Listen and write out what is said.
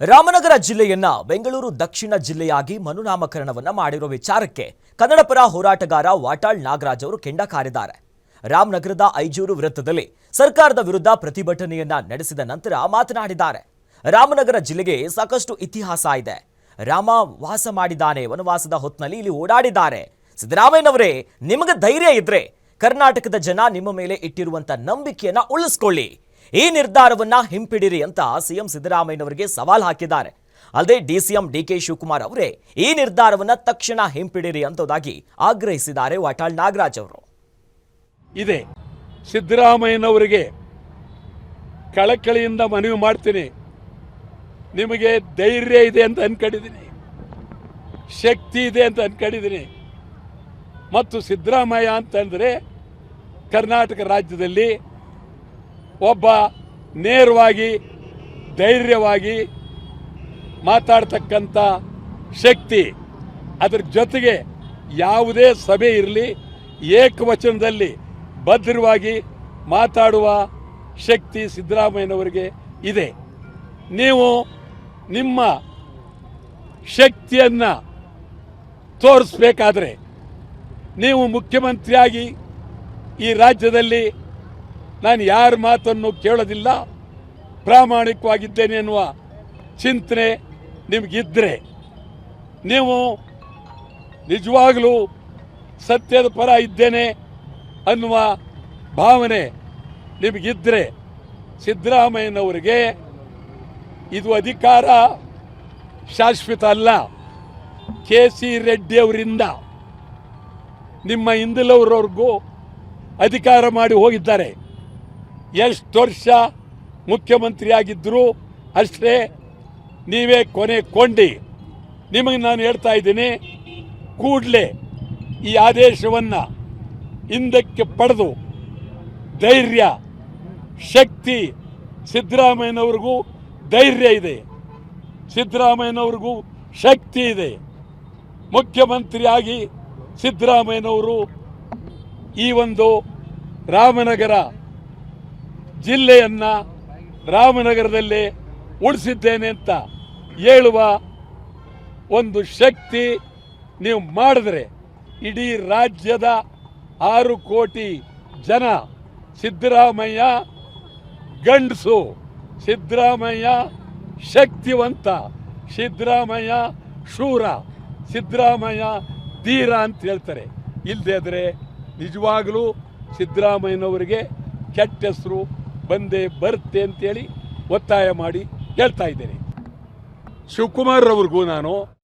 ರಾಮನಗರ ಜಿಲ್ಲೆಯನ್ನ ಬೆಂಗಳೂರು ದಕ್ಷಿಣ ಜಿಲ್ಲೆಯಾಗಿ ಮನುನಾಮಕರಣವನ್ನ ಮಾಡಿರುವ ವಿಚಾರಕ್ಕೆ ಕನ್ನಡಪರ ಹೋರಾಟಗಾರ ವಾಟಾಳ್ ನಾಗರಾಜ್ ಅವರು ಕೆಂಡ ಕಾರಿದ್ದಾರೆ. ರಾಮನಗರದ ಐಜೂರು ವೃತ್ತದಲ್ಲಿ ಸರ್ಕಾರದ ವಿರುದ್ಧ ಪ್ರತಿಭಟನೆಯನ್ನ ನಡೆಸಿದ ನಂತರ ಮಾತನಾಡಿದ್ದಾರೆ. ರಾಮನಗರ ಜಿಲ್ಲೆಗೆ ಸಾಕಷ್ಟು ಇತಿಹಾಸ ಇದೆ. ರಾಮ ವಾಸ ಮಾಡಿದ್ದಾನೆ ವನವಾಸದ ಹೊತ್ನಲ್ಲಿ ಇಲ್ಲಿ ಓಡಾಡಿದ್ದಾರೆ. ಸಿದ್ದರಾಮಯ್ಯನವರೇ, ನಿಮಗೆ ಧೈರ್ಯ ಇದ್ರೆ ಕರ್ನಾಟಕದ ಜನ ನಿಮ್ಮ ಮೇಲೆ ಇಟ್ಟಿರುವಂತ ನಂಬಿಕೆಯನ್ನ ಉಳಿಸ್ಕೊಳ್ಳಿ. ಈ ನಿರ್ಧಾರವನ್ನ ಹಿಂಪಿಡಿರಿ ಅಂತ ಸಿಎಂ ಸಿದ್ದರಾಮಯ್ಯನವರಿಗೆ ಸವಾಲ್ ಹಾಕಿದ್ದಾರೆ. ಅಲ್ಲದೆ ಡಿಸಿಎಂ ಡಿಕೆ ಶಿವಕುಮಾರ್ ಅವರೇ ಈ ನಿರ್ಧಾರವನ್ನ ತಕ್ಷಣ ಹಿಂಪಿಡಿರಿ ಅಂತದಾಗಿ ಆಗ್ರಹಿಸಿದ್ದಾರೆ ವಾಟಾಳ್ ನಾಗರಾಜ್ ಅವರು. ಇದೆ. ಸಿದ್ದರಾಮಯ್ಯನವರಿಗೆ ಕಳಕಳಿಯಿಂದ ಮನವಿ ಮಾಡ್ತೀನಿ. ನಿಮಗೆ ಧೈರ್ಯ ಇದೆ ಅಂತ ಅನ್ಕೊಂಡಿದ್ದೀನಿ. ಶಕ್ತಿ ಇದೆ ಅಂತ ಅನ್ಕೊಂಡಿದ್ದೀನಿ. ಮತ್ತು ಸಿದ್ದರಾಮಯ್ಯ ಅಂತಂದರೆ ಕರ್ನಾಟಕ ರಾಜ್ಯದಲ್ಲಿ ಒಬ್ಬ ನೇರವಾಗಿ, ಧೈರ್ಯವಾಗಿ ಮಾತಾಡ್ತಕ್ಕಂಥ ಶಕ್ತಿ ಅದರ ಜೊತೆಗೆ ಯಾವುದೇ ಸಭೆ ಇರಲಿ, ಏಕವಚನದಲ್ಲಿ ಭದ್ರವಾಗಿ ಮಾತಾಡುವ ಶಕ್ತಿ ಸಿದ್ದರಾಮಯ್ಯನವರಿಗೆ ಇದೆ. ನೀವು ನಿಮ್ಮ ಶಕ್ತಿಯನ್ನು ತೋರಿಸ್ಬೇಕಾದ್ರೆ, ನೀವು ಮುಖ್ಯಮಂತ್ರಿಯಾಗಿ ಈ ರಾಜ್ಯದಲ್ಲಿ ನಾನು ಯಾರ ಮಾತನ್ನು ಕೇಳೋದಿಲ್ಲ, ಪ್ರಾಮಾಣಿಕವಾಗಿದ್ದೇನೆ ಎನ್ನುವ ಚಿಂತನೆ ನಿಮಗಿದ್ದರೆ ನೀವು ನಿಜವಾಗಲೂ ಸತ್ಯದ ಪರ ಇದ್ದೇನೆ ಅನ್ನುವ ಭಾವನೆ ನಿಮಗಿದ್ದರೆ ಸಿದ್ದರಾಮಯ್ಯನವರಿಗೆ ಇದು ಅಧಿಕಾರ ಶಾಶ್ವತ ಅಲ್ಲ. ಕೆ ಸಿ ರೆಡ್ಡಿಯವರಿಂದ ನಿಮ್ಮ ಹಿಂದಿಲವರವರೆಗೂ ಅಧಿಕಾರ ಮಾಡಿ ಹೋಗಿದ್ದಾರೆ. ಎಷ್ಟು ವರ್ಷ ಮುಖ್ಯಮಂತ್ರಿಯಾಗಿದ್ದರು ಅಷ್ಟೇ ನೀವೇ ಕೊನೆ ಕೊಂಡಿ. ನಿಮಗೆ ನಾನು ಹೇಳ್ತಾ ಇದ್ದೀನಿ, ಕೂಡಲೇ ಈ ಆದೇಶವನ್ನು ಹಿಂದಕ್ಕೆ ಪಡೆದು ಧೈರ್ಯ, ಶಕ್ತಿ ಸಿದ್ದರಾಮಯ್ಯನವ್ರಿಗೂ ಧೈರ್ಯ ಇದೆ. ಸಿದ್ದರಾಮಯ್ಯನವ್ರಿಗೂ ಶಕ್ತಿ ಇದೆ. ಮುಖ್ಯಮಂತ್ರಿಯಾಗಿ ಸಿದ್ದರಾಮಯ್ಯನವರು ಈ ಒಂದು ರಾಮನಗರ ಜಿಲ್ಲೆಯನ್ನ ರಾಮನಗರದಲ್ಲಿ ಉಳಿಸಿದ್ದೇನೆ ಅಂತ ಹೇಳುವ ಒಂದು ಶಕ್ತಿ ನೀವು ಮಾಡಿದ್ರೆ ಇಡೀ ರಾಜ್ಯದ ಆರು ಕೋಟಿ ಜನ ಸಿದ್ದರಾಮಯ್ಯ ಗಂಡಸು. ಸಿದ್ದರಾಮಯ್ಯ ಶಕ್ತಿವಂತ. ಸಿದ್ದರಾಮಯ್ಯ ಶೂರ. ಸಿದ್ದರಾಮಯ್ಯ ಧೀರ ಅಂತ ಹೇಳ್ತಾರೆ. ಇಲ್ಲದೆ ಆದರೆ ನಿಜವಾಗಲೂ ಸಿದ್ದರಾಮಯ್ಯನವರಿಗೆ ಕೆಟ್ಟ ಹೆಸರು ಬಂದೇ ಬರುತ್ತೆ ಅಂತೇಳಿ ಒತ್ತಾಯ ಮಾಡಿ ಹೇಳ್ತಾ ಇದ್ದೇನೆ. ಶಿವಕುಮಾರ್ ಅವ್ರಿಗೂ ನಾನು